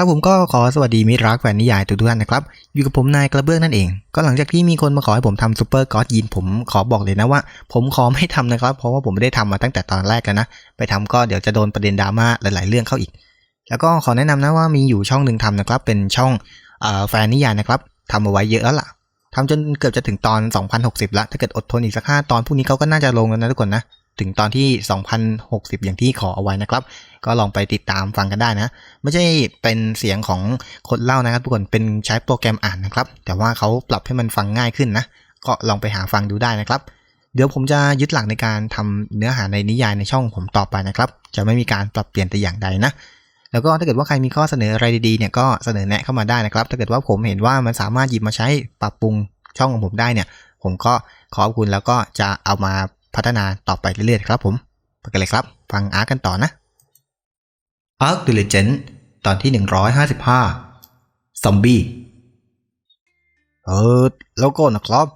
ครับผมก็ขอสวัสดีมิตรรักแฟนนิยายทุกท่านนะครับ อยู่กับผมนายกระเบื้องนั่นเอง ก็หลังจากที่มีคนมาขอให้ผมทำซูเปอร์กอดยินผมขอบอกเลยนะว่า ผมขอไม่ทำนะครับ เพราะว่าผมไม่ได้ทำมาตั้งแต่ตอนแรกแล้วนะ ไปทำก็เดี๋ยวจะโดนประเด็นดราม่าหลาย ๆ เรื่องเข้าอีก แล้วก็ขอแนะนำนะว่ามีอยู่ช่องหนึ่งทำนะครับ เป็นช่องอแฟนนิยายนะครับทำเอาไว้เยอะแล้วล่ะทำจนเกือบจะถึงตอน 2060ละถ้าเกิดอดทนอีกสักห้าตอนพวกนี้เขาก็น่าจะลงแล้วนะทุกคนนะ ถึงตอนที่ 2060 อย่างที่ขอเอาไว้นะครับ ก็ลองไปติดตามฟังกันได้นะ ไม่ใช่เป็นเสียงของคนเล่านะครับทุกคนเป็นใช้โปรแกรมอ่านนะครับ แต่ว่าเขาปรับให้มันฟังง่ายขึ้นนะ ก็ลองไปหาฟังดูได้นะครับ เดี๋ยวผมจะยึดหลักในการทำเนื้อหาในนิยายในช่องผมต่อไปนะครับ จะไม่มีการปรับเปลี่ยนแต่อย่างใดนะแล้วก็ถ้าเกิดว่าใครมีข้อเสนออะไรดีๆเนี่ยก็เสนอแนะเข้ามาได้นะครับ ถ้าเกิดว่าผมเห็นว่ามันสามารถหยิบมาใช้ปรับปรุงช่องของผมได้เนี่ย ผมก็ขอบคุณแล้วก็จะเอามา พัฒนาต่อไปเรื่อยๆครับผมไปกันเลยครับ ฟังอาร์ตกันต่อนะ Arc the Legend ตอนที่ 155 ซอมบี้ เออ แล้วก็นะครับ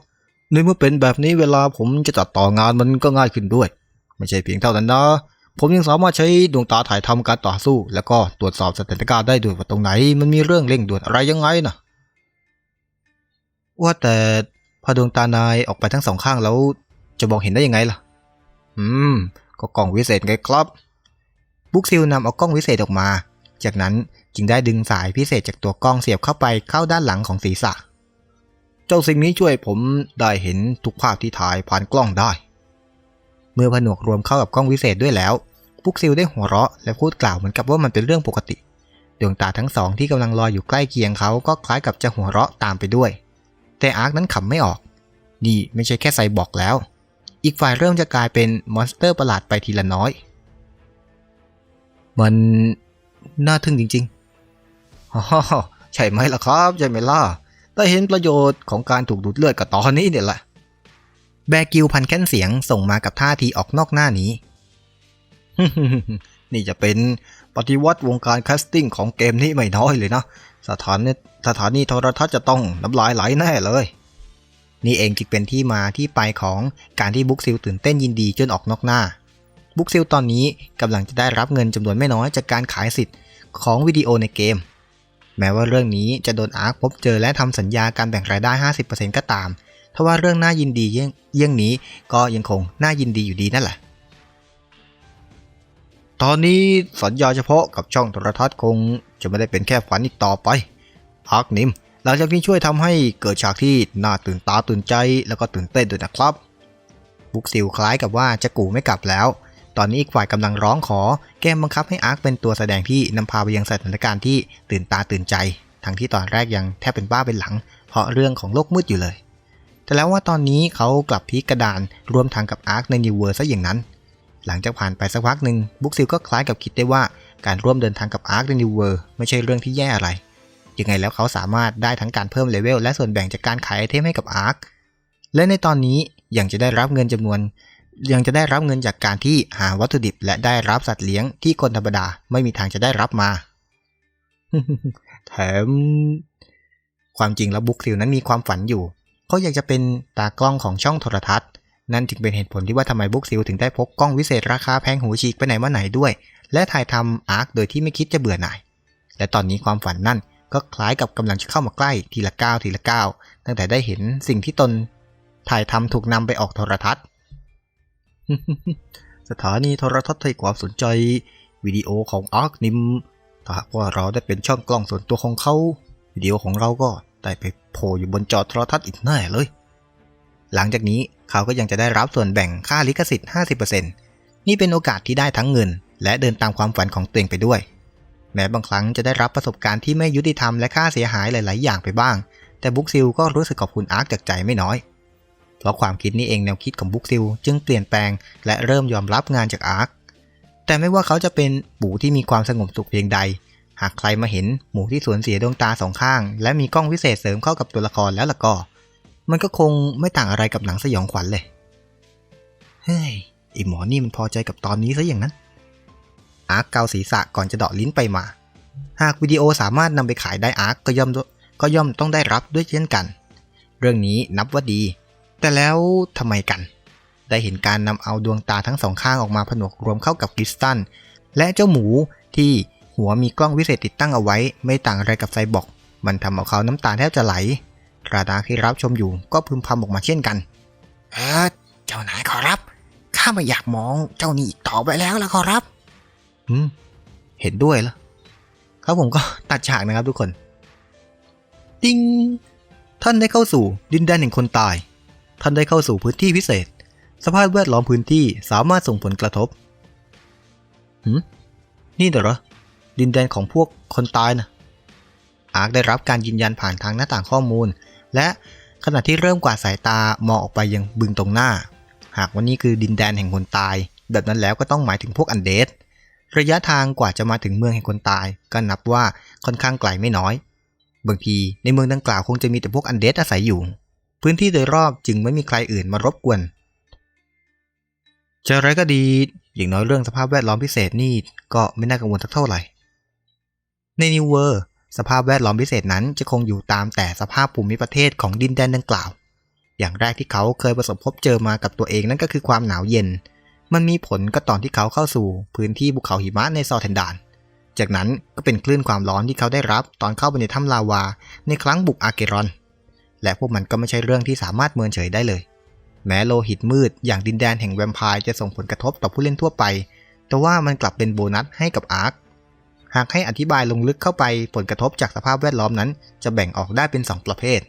ในเมื่อเป็นแบบนี้เวลาผมจะจัดต่องานมันก็ง่ายขึ้นด้วย ไม่ใช่เพียงเท่านั้นนะ ผมยังสามารถใช้ดวงตาถ่ายทำการต่อสู้ แล้วก็ตรวจสอบสถานการณ์ได้ด้วยว่าตรงไหน มันมีเรื่องเร่งด่วนอะไรยังไงนะว่าแต่พอดวงตานายออกไปทั้งสองข้างแล้ว จะมองเห็นได้ยังไงล่ะ อืม ก็กล้องวิเศษไงครับ บุ๊กซิลนำเอากล้องวิเศษออกมา จากนั้นจึงได้ดึงสายพิเศษจากตัวกล้องเสียบเข้าไปเข้าด้านหลังของศีรษะ เจ้าสิ่งนี้ช่วยผมได้เห็นทุกภาพที่ถ่ายผ่านกล้องได้ เมื่อผนวกรวมเข้ากับกล้องวิเศษด้วยแล้วบุ๊กซิลได้หัวเราะและพูดกล่าวเหมือนกับว่ามันเป็นเรื่องปกติดวงตาทั้งสองที่กำลังลอยอยู่ใกล้เคียงเขาก็คล้ายกับจะหัวเราะตามไปด้วย แต่อาร์คนั้นขำไม่ออก นี่ไม่ใช่แค่ไซบอร์กแล้ว อีกฝ่ายเริ่มจะกลายเป็นมอนสเตอร์ประหลาดไปทีละน้อย มันน่าทึ่งจริงๆใช่ไหมล่ะครับ ใช่ไหมล่ะแต่เห็นประโยชน์ของการถูกดูดเลือดกับตอนนี้เนี่ยแหละ แบกิวพันแค้นเสียงส่งมากับท่าทีออกนอกหน้านี้ นี่จะเป็นปฏิวัติวงการแคสติ้งของเกมนี้ไม่น้อยเลยนะ สถานสถานีโทรทัศน์จะต้องน้ำลายไหลแน่เลย นี่เองจึงเป็นที่มาที่ไปของการที่บุ๊กซิลตื่นเต้นยินดีจนออกนอกหน้า บุ๊กซิลตอนนี้กำลังจะได้รับเงินจำนวนไม่น้อยจากการขายสิทธิ์ของวิดีโอในเกม แม้ว่าเรื่องนี้จะโดนอาร์คพบเจอและทำสัญญาการแบ่งรายได้ 50%ก็ตามทว่าเรื่องน่ายินดีเยี่ยงเยี่ยงนี้ก็ยังคงน่ายินดีอยู่ดีนั่นแหละตอนนี้สัญญาเฉพาะกับช่องโทรทัศน์คงจะไม่ได้เป็นแค่ฝันอีกต่อไปอาร์คนิม หลังจากนี้ช่วยทำให้เกิดฉากที่น่าตื่นตาตื่นใจแล้วก็ตื่นเต้นด้วยนะครับบุ๊กซิลคล้ายกับว่าจะกูไม่กลับแล้ว ตอนนี้อีกฝ่ายกำลังร้องขอ แก้มบังคับให้อาร์คเป็นตัวแสดงที่นำพาไปยังสถานการณ์ที่ตื่นตาตื่นใจ ทั้งที่ตอนแรกยังแทบเป็นบ้าเป็นหลัง เพราะเรื่องของโลกมืดอยู่เลย แต่แล้วว่าตอนนี้เขากลับพลิกกระดานร่วมทางกับอาร์คในนิวเวอร์ซะอย่างนั้น หลังจากผ่านไปสักพักหนึ่งบุ๊กซิลก็คล้ายกับคิดได้ว่าการร่วมเดินทางกับอาร์คในนิวเวอร์ไม่ใช่เรื่องที่แย่อะไร ยังไงแล้วเขาสามารถได้ทั้งการเพิ่มเลเวลและส่วนแบ่งจากการขายไอเทมให้กับอาร์คและในตอนนี้ยังจะได้รับเงินจำนวน ยังจะได้รับเงินจากการที่หาวัตถุดิบ และได้รับสัตว์เลี้ยงที่คนธรรมดาไม่มีทางจะได้รับมา แถม ความจริงแล้วบุ๊กซิลนั้นมีความฝันอยู่เขาอยากจะเป็นตากล้องของช่องโทรทัศน์ นั่นจึงเป็นเหตุผลที่ว่าทำไมบุ๊กซิลถึงได้พกกล้องวิเศษราคาแพงหูฉีกไปไหนมาไหนด้วย และถ่ายทำอาร์คโดยที่ไม่คิดจะเบื่อหน่าย และตอนนี้ความฝันนั่น ก็คล้ายกับกำลังจะเข้ามาใกล้ทีละก้าวทีละก้าวตั้งแต่ได้เห็นสิ่งที่ตนถ่ายทำถูกนำไปออกโทรทัศน์ สถานีโทรทัศน์ให้ความสนใจวิดีโอของอาร์คนิมถ้าหากว่าเราได้เป็นช่องกล้องส่วนตัวของเขาวิดีโอของเราก็ได้ไปโผล่อยู่บนจอโทรทัศน์อีกแน่เลย หลังจากนี้เขาก็ยังจะได้รับส่วนแบ่งค่าลิขสิทธิ์ 50%นี่เป็นโอกาสที่ได้ทั้งเงิน และเดินตามความฝันของตัวเองไปด้วย แม้บางครั้งจะได้รับประสบการณ์ที่ไม่ยุติธรรมและค่าเสียหายหลาย ๆ อย่างไปบ้าง แต่บุ๊กซิลก็รู้สึกขอบคุณอาร์คจากใจไม่น้อย เพราะความคิดนี้เองแนวคิดของบุ๊กซิลจึงเปลี่ยนแปลง และเริ่มยอมรับงานจากอาร์ค แต่ไม่ว่าเขาจะเป็นหมูที่มีความสงบสุขเพียงใด หากใครมาเห็นหมูที่สูญเสียดวงตาสองข้าง และมีกล้องวิเศษเสริมเข้ากับตัวละครแล้วล่ะก็ มันก็คงไม่ต่างอะไรกับหนังสยองขวัญเลย เฮ้ยไอหมอนี่มันพอใจกับตอนนี้ซะอย่างนั้น อาร์คเกาศีรษะก่อนจะเดาะลิ้นไปมา หากวิดีโอสามารถนำไปขายได้อาร์คก็ย่อมก็ย่อมต้องได้รับด้วยเช่นกัน เรื่องนี้นับว่าดี แต่แล้วทำไมกัน ได้เห็นการนำเอาดวงตาทั้งสองข้างออกมาผนวกรวมเข้ากับคริสตัลและเจ้าหมูที่หัวมีกล้องวิเศษติดตั้งเอาไว้ ไม่ต่างอะไรกับไซบอร์กมันทำเอาเขาน้ำตาแทบจะไหลราดาที่รับชมอยู่ก็พึมพำออกมาเช่นกัน เออเจ้านายขอรับ ข้าไม่อยากมองเจ้านี่ต่อไปแล้วละขอรับ เห็นด้วยเหรอครับผมก็ตัดฉากนะครับทุกคน ติ้ง ท่านได้เข้าสู่ดินแดนแห่งคนตาย ท่านได้เข้าสู่พื้นที่พิเศษ สภาพแวดล้อมพื้นที่สามารถส่งผลกระทบหืมนี่เหรอ ดินแดนของพวกคนตายนะอาร์คได้รับการยืนยันผ่านทางหน้าต่างข้อมูล และขณะที่เริ่มกวาดสายตามองออกไปยังบึงตรงหน้า หากว่านี่คือดินแดนแห่งคนตาย แบบนั้นแล้วก็ต้องหมายถึงพวกอันเดส ระยะทางกว่าจะมาถึงเมืองแห่งคนตาย ก็นับว่าค่อนข้างไกลไม่น้อย บางทีในเมืองดังกล่าวคงจะมีแต่พวกอันเดสอาศัยอยู่ พื้นที่โดยรอบจึงไม่มีใครอื่นมารบกวนจะอะไรก็ดี อย่างน้อยเรื่องสภาพแวดล้อมพิเศษนี่ก็ไม่น่ากังวลสักเท่าไหร่ ในนิวเวอร์ สภาพแวดล้อมพิเศษนั้นจะคงอยู่ตามแต่สภาพภูมิประเทศของดินแดนดังกล่าว อย่างแรกที่เขาเคยประสบพบเจอมากับตัวเองนั่นก็คือความหนาวเย็น มันมีผลก็ตอนที่เขาเข้าสู่พื้นที่ภูเขาหิมะในซอร์เทนดาน จากนั้นก็เป็นคลื่นความร้อนที่เขาได้รับตอนเข้าไปในถ้ำลาวา ในครั้งบุกอาเกรอน และพวกมันก็ไม่ใช่เรื่องที่สามารถเมินเฉยได้เลย แม้โลหิตมืดอย่างดินแดนแห่งแวมไพร์จะส่งผลกระทบต่อผู้เล่นทั่วไป แต่ว่ามันกลับเป็นโบนัสให้กับอาร์ค หากให้อธิบายลงลึกเข้าไปผลกระทบจากสภาพแวดล้อมนั้น จะแบ่งออกได้เป็น 2 ประเภท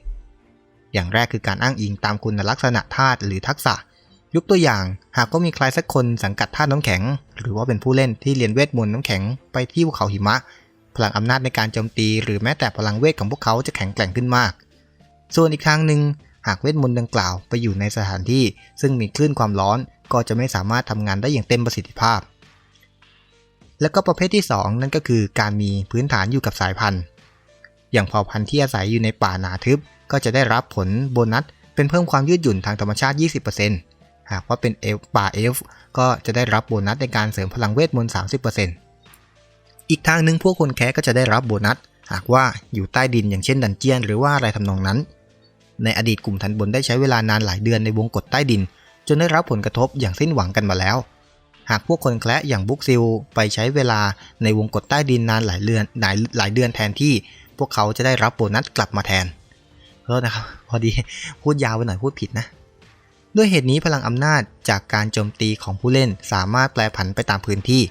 อย่างแรกคือการอ้างอิงตามคุณลักษณะธาตุหรือทักษะ ยกตัวอย่างหากก็มีใครสักคนสังกัดธาตุน้ำแข็ง หรือว่าเป็นผู้เล่นที่เรียนเวทมนต์น้ำแข็งไปที่ภูเขาหิมะ พลังอำนาจในการโจมตีหรือแม้แต่พลังเวทของพวกเขาจะแข็งแกร่งขึ้นมาก ส่วนอีกทางหนึ่งหากเวทมนต์ดังกล่าวไปอยู่ในสถานที่ ซึ่งมีคลื่นความร้อนก็จะไม่สามารถทำงานได้อย่างเต็มประสิทธิภาพ แล้วก็ประเภทที่ 2 นั่นก็คือการมีพื้นฐานอยู่กับสายพันธุ์ อย่างเผ่าพันธุ์ที่อาศัยอยู่ในป่าหนาทึบก็จะได้รับผลโบนัสเป็นเพิ่มความยืดหยุ่นทางธรรมชาติ 20% หากว่าเป็นเอลฟ์ป่าเอลฟ์ก็จะได้รับโบนัสในการเสริมพลังเวทมนต์ 30%อีกทางหนึ่งพวกคนแค้ก็จะได้รับโบนัส หากว่าอยู่ใต้ดินอย่างเช่นดันเจียน หรือว่าอะไรทำนองนั้น ในอดีตกลุ่มทันบนได้ใช้เวลานานหลายเดือนในวงกฏใต้ดิน จนได้รับผลกระทบอย่างสิ้นหวังกันมาแล้ว หากพวกคนแคละอย่างบุกซิลไปใช้เวลาในวงกฏใต้ดินนานหลายเดือนหลายหลายเดือนแทนที่ พวกเขาจะได้รับโบนัสกลับมาแทนโทษนะครับ พอดีพูดยาวไปหน่อยพูดผิดนะ ด้วยเหตุนี้พลังอำนาจจากการโจมตีของผู้เล่นสามารถแปลผันไปตามพื้นที่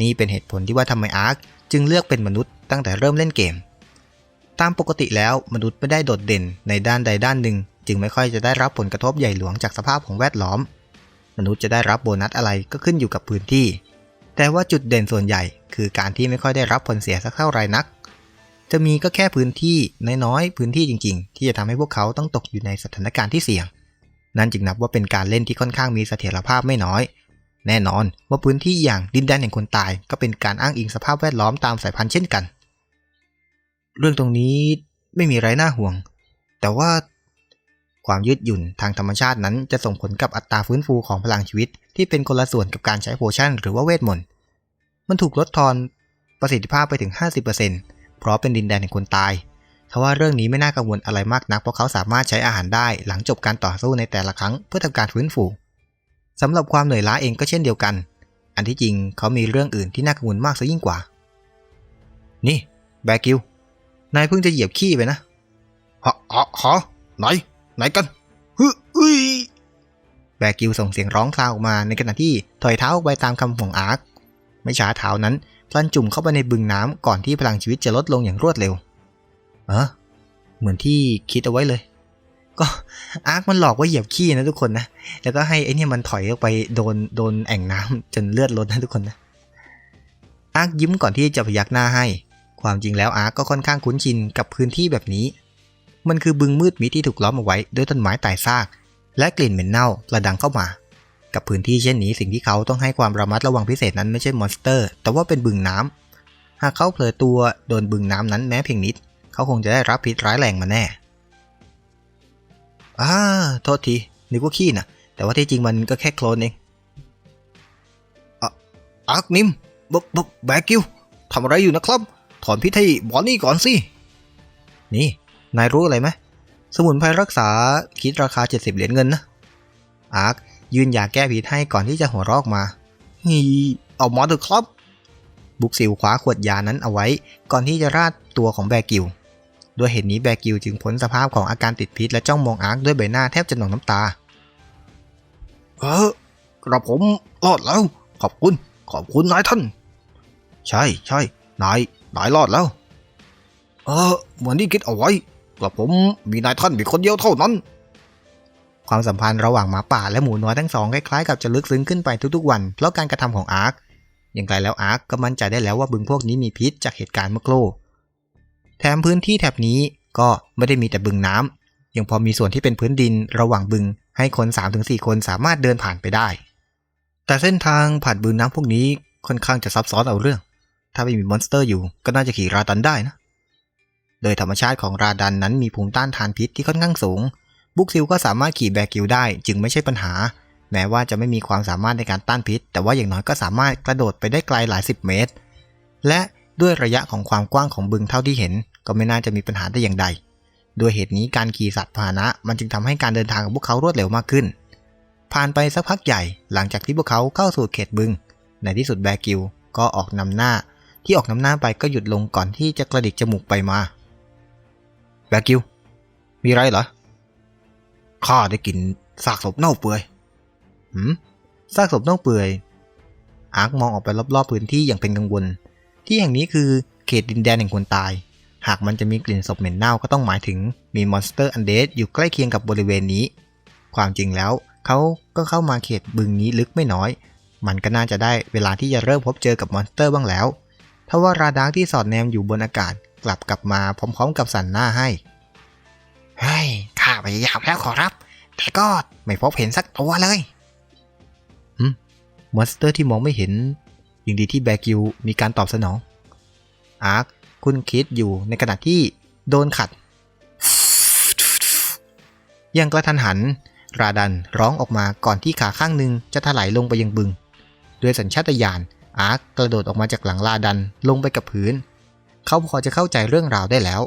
นี่เป็นเหตุผลที่ว่าทำไมอาร์คจึงเลือกเป็นมนุษย์ตั้งแต่เริ่มเล่นเกม ตามปกติแล้วมนุษย์ไม่ได้โดดเด่นในด้านใดด้านหนึ่ง จึงไม่ค่อยจะได้รับผลกระทบใหญ่หลวงจากสภาพของแวดล้อม มนุษย์จะได้รับโบนัสอะไรก็ขึ้นอยู่กับพื้นที่ แต่ว่าจุดเด่นส่วนใหญ่ คือการที่ไม่ค่อยได้รับผลเสียสักเท่าไรนัก จะมีก็แค่พื้นที่น้อยๆพื้นที่จริง ๆ ที่จะทำให้พวกเขาต้องตกอยู่ในสถานการณ์ที่เสี่ยง นั่นจึงนับว่าเป็นการเล่นที่ค่อนข้างมีเสถียรภาพไม่น้อย แน่นอนว่าพื้นที่อย่างดินแดนแห่งคนตาย ก็เป็นการอ้างอิงสภาพแวดล้อมตามสายพันธุ์เช่นกัน เรื่องตรงนี้ไม่มีไรน่าห่วง แต่ว่าความยืดหยุ่นทางธรรมชาตินั้นจะส่งผลกับอัตราฟื้นฟูของพลังชีวิต ที่เป็นคนละส่วนกับการใช้โพชั่นหรือว่าเวทมนต์ มันถูกลดทอนประสิทธิภาพไปถึง 50%เพราะเป็นดินแดนแห่งคนตาย ทว่าเรื่องนี้ไม่น่ากังวลอะไรมากนักเพราะเขาสามารถใช้อาหารได้หลังจบการต่อสู้ในแต่ละครั้งเพื่อทำการฟื้นฟูสำหรับความเหนื่อยล้าเองก็เช่นเดียวกัน อันที่จริงเขามีเรื่องอื่นที่น่ากังวลมากซะยิ่งกว่า นี่ แบกิลนายเพิ่งจะเหยียบขี้ไปนะฮะฮะฮะไหน ไหนกันฮึอุยแบกิลส่งเสียงร้องคลางออกมาในขณะที่ถอยเท้าออกไปตามคำของอาร์คไม่ช้าเท้านั้นพลันจุ่มเข้าไปในบึงน้ำก่อนที่พลังชีวิตจะลดลงอย่างรวดเร็ว เออเหมือนที่คิดเอาไว้เลย ก็อาร์คมันหลอกว่าเหยียบขี้นะทุกคนนะ แล้วก็ให้ไอ้นี่มันถอยออกไปโดนโดนแอ่งน้ำจนเลือดลดนะทุกคนนะ อาร์คยิ้มก่อนที่จะพยักหน้าให้ ความจริงแล้วอาร์คก็ค่อนข้างคุ้นชินกับพื้นที่แบบนี้ มันคือบึงมืดมิดที่ถูกล้อมเอาไว้ด้วยต้นไม้ตายซาก และกลิ่นเหม็นเน่าระดังเข้ามากับพื้นที่เช่นนี้สิ่งที่เขาต้องให้ความระมัดระวังพิเศษนั้นไม่ใช่มอนสเตอร์ แต่ว่าเป็นบึงน้ำหากเขาเผลอตัวโดนบึงน้ำนั้นแม้เพียงนิด เขาคงจะได้รับพิษร้ายแรงมาแน่อ่าโทษทีนึกว่าขี้นะแต่ว่าที่จริงมันก็แค่โคลนเองอาร์คนิมบบบแบกิวทำอะไรอยู่นะครับ ถอนพิษให้บอนนี่ก่อนสิ นี่ นายรู้อะไรไหมสมุนไพรรักษาคิดราคา 70 เหรียญเงินนะ อาร์คยืนยาแก้พิษให้ก่อนที่จะหัวรอกมาฮีเอามาเถอะครับ บุกซิลคว้าขวดยานั้นเอาไว้ ก่อนที่จะราดตัวของแบกิว ด้วยเหตุนี้แบกิวจึงพ้นสภาพของอาการติดพิษและจ้องมองอาร์คด้วยใบหน้าแทบจะหนองน้ำตา เออกระผมรอดแล้ว ขอบคุณ ขอบคุณนายท่าน ใช่ใช่นายนายรอดแล้ว เออเหมือนที่คิดเอาไว้กระผมมีนายท่านมีคนเดียวเท่านั้น ความสัมพันธ์ระหว่างหมาป่าและหมูน้อยทั้งสองคล้ายๆกับจะลึกซึ้งขึ้นไปทุกๆวันเพราะการกระทำของอาร์คอย่างไรแล้วอาร์คก็มั่นใจได้แล้วว่าบึงพวกนี้มีพิษจากเหตุการณ์เมื่อครู่ แถมพื้นที่แถบนี้ก็ไม่ได้มีแต่บึงน้ำยังพอมีส่วนที่เป็นพื้นดินระหว่างบึง ให้คน 3-4 คนสามารถเดินผ่านไปได้ แต่เส้นทางผ่านบึงน้ำพวกนี้ค่อนข้างจะซับซ้อนเอาเรื่อง ถ้าไม่มีมอนสเตอร์อยู่ก็น่าจะขี่ราดันได้นะ โดยธรรมชาติของราดันนั้นมีภูมิต้านทานพิษที่ค่อนข้างสูง บุกซิลก็สามารถขี่แบกิวได้จึงไม่ใช่ปัญหา แม้ว่าจะไม่มีความสามารถในการต้านพิษ แต่ว่าอย่างน้อยก็สามารถกระโดดไปได้ไกลหลายสิบเมตร และด้วยระยะของความกว้างของบึงเท่าที่เห็น ก็ไม่น่าจะมีปัญหาได้อย่างใด ด้วยเหตุนี้การขี่สัตว์พาหนะ มันจึงทำให้การเดินทางของพวกเขารวดเร็วมากขึ้น ผ่านไปสักพักใหญ่หลังจากที่พวกเขาเข้าสู่เขตบึง ในที่สุดแบกิวก็ออกนำหน้า ที่ออกนำหน้าไปก็หยุดลงก่อนที่จะกระดิกจมูกไปมา แบกิว มีไรเหรอ ข้าได้กลิ่นซากศพเน่าเปื่อยหืมซากศพเน่าเปื่อย อาร์คมองออกไปรอบๆพื้นที่อย่างเป็นกังวล ที่แห่งนี้คือเขตดินแดนแห่งคนตาย หากมันจะมีกลิ่นศพเหม็นเน่าก็ต้องหมายถึงมีมอนสเตอร์อันเดสอยู่ใกล้เคียงกับบริเวณนี้ ความจริงแล้วเขาก็เข้ามาเขตบึงนี้ลึกไม่น้อย มันก็น่าจะได้เวลาที่จะเริ่มพบเจอกับมอนสเตอร์บ้างแล้วทว่าราดาร์กที่สอดแนมอยู่บนอากาศกลับกลับมาพร้อมๆกับสันหน้าให้เฮ้ยข้าพยายามแล้วขอรับ แต่ก็ไม่พบเห็นสักตัวเลยหืมมอนสเตอร์ที่มองไม่เห็นยังดีที่แบกิวมีการตอบสนองอาร์ค คุณคิดอยู่ในขณะที่โดนขัด ยังกระทันหัน ราดันร้องออกมาก่อนที่ขาข้างหนึ่งจะถลายลงไปยังบึง ด้วยสัญชาตญาณอาร์คกระโดดออกมาจากหลังราดันลงไปกับพื้น เขาพอจะเข้าใจเรื่องราวได้แล้ว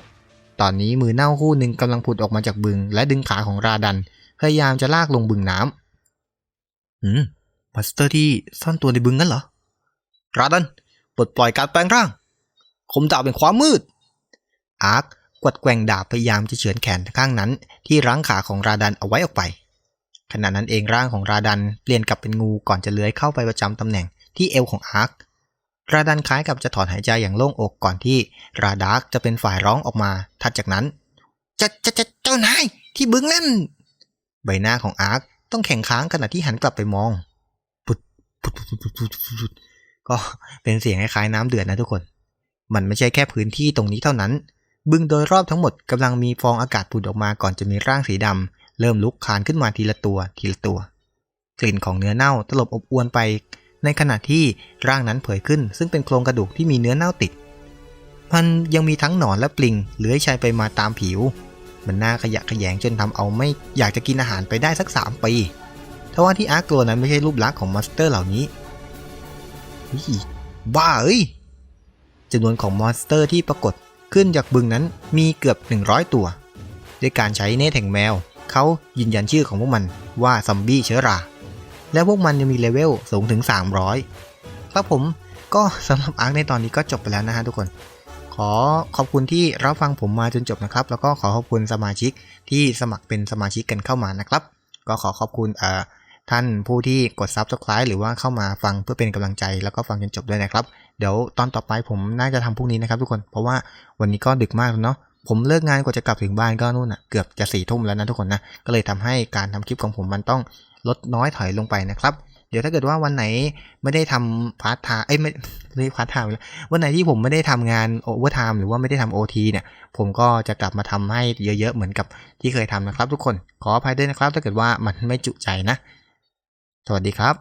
ตอนนี้มือเน่าคู่หนึ่งกำลังผุดออกมาจากบึง และดึงขาของราดัน พยายามจะลากลงบึงน้ำหืมมาสเตอร์ที่ซ่อนตัวในบึงงั้นเหรอ ราดันปลดปล่อยการแปลงร่าง คมดาบเป็นความมืด อาร์คกวัดแกว่งดาบพยายามจะเฉือนแขนข้างนั้น ที่รั้งขาของราดันเอาไว้ออกไป ขณะนั้นเองร่างของราดันเปลี่ยนกลับเป็นงูก่อนจะเลื้อยเข้าไปประจำตำแหน่งที่เอวของอาร์คราดันคล้ายกับจะถอนหายใจอย่างโล่งอกก่อนที่ราดาร์กจะเป็นฝ่ายร้องออกมาถัดจากนั้นจะจะจะเจ้านายที่บึงนั่น ใบหน้าของอาร์คต้องแข็งค้างขณะที่หันกลับไปมอง ปุดปุดปุดปุดปุดก็เป็นเสียงคล้ายๆน้ำเดือดนะทุกคน มันไม่ใช่แค่พื้นที่ตรงนี้เท่านั้น บึงโดยรอบทั้งหมดกำลังมีฟองอากาศผุดออกมาก่อนจะมีร่างสีดำเริ่มลุกคานขึ้นมาทีละตัวทีละตัว กลิ่นของเนื้อเน่าตลบอบอวนไป ในขณะที่ร่างนั้นเผยขึ้น ซึ่งเป็นโครงกระดูกที่มีเนื้อเน่าติด มันยังมีทั้งหนอนและปลิงเลื้อยชายไปมาตามผิว มันน่าขยะแขยงจนทำเอาไม่อยากจะกินอาหารไปได้สักสามปีทว่าที่อาร์กลัวนั้นไม่ใช่รูปลักษณ์ของมอนสเตอร์เหล่านี้บ้าเอ้ย จำนวนของมอนสเตอร์ที่ปรากฏขึ้นจากบึงนั้นมีเกือบ 100 ตัว ด้วยการใช้เนตแห่งแมว เขายืนยันชื่อของพวกมันว่าซอมบี้เชื้อรา และพวกมันยังมีเลเวลสูงถึง 300 ครับผมก็สำหรับอาร์คในตอนนี้ก็จบไปแล้วนะฮะทุกคน ขอขอบคุณที่รับฟังผมมาจนจบนะครับ แล้วก็ขอขอบคุณสมาชิกที่สมัครเป็นสมาชิกกันเข้ามานะครับ ก็ขอขอบคุณเอ่อ ท่านผู้ที่กด Subscribe หรือว่าเข้ามาฟังเพื่อเป็นกำลังใจแล้วก็ฟังจนจบด้วยนะครับ เดี๋ยวตอนต่อไปผมน่าจะทำพรุ่งนี้นะครับทุกคนเพราะว่าวันนี้ก็ดึกมากแล้วเนาะผมเลิกงานกว่าจะกลับถึงบ้านก็นู่นอะเกือบจะสี่ทุ่มแล้วนะทุกคนนะก็เลยทำให้การทำคลิปของผมมันต้องลดน้อยถอยลงไปนะครับ เดี๋ยวถ้าเกิดว่าวันไหนไม่ได้ทำพาร์ทไทม์เอ้ยไม่ไม่ได้พาร์ทไทม์วันไหนที่ผมไม่ได้ทำงานโอเวอร์ไทม์หรือว่าไม่ได้ทำโอทีเนี่ย ผมก็จะกลับมาทำให้เยอะๆเหมือนกับที่เคยทำนะครับ ทุกคนขออภัยด้วยนะครับ ถ้าเกิดว่ามันไม่จุใจนะ สวัสดีครับ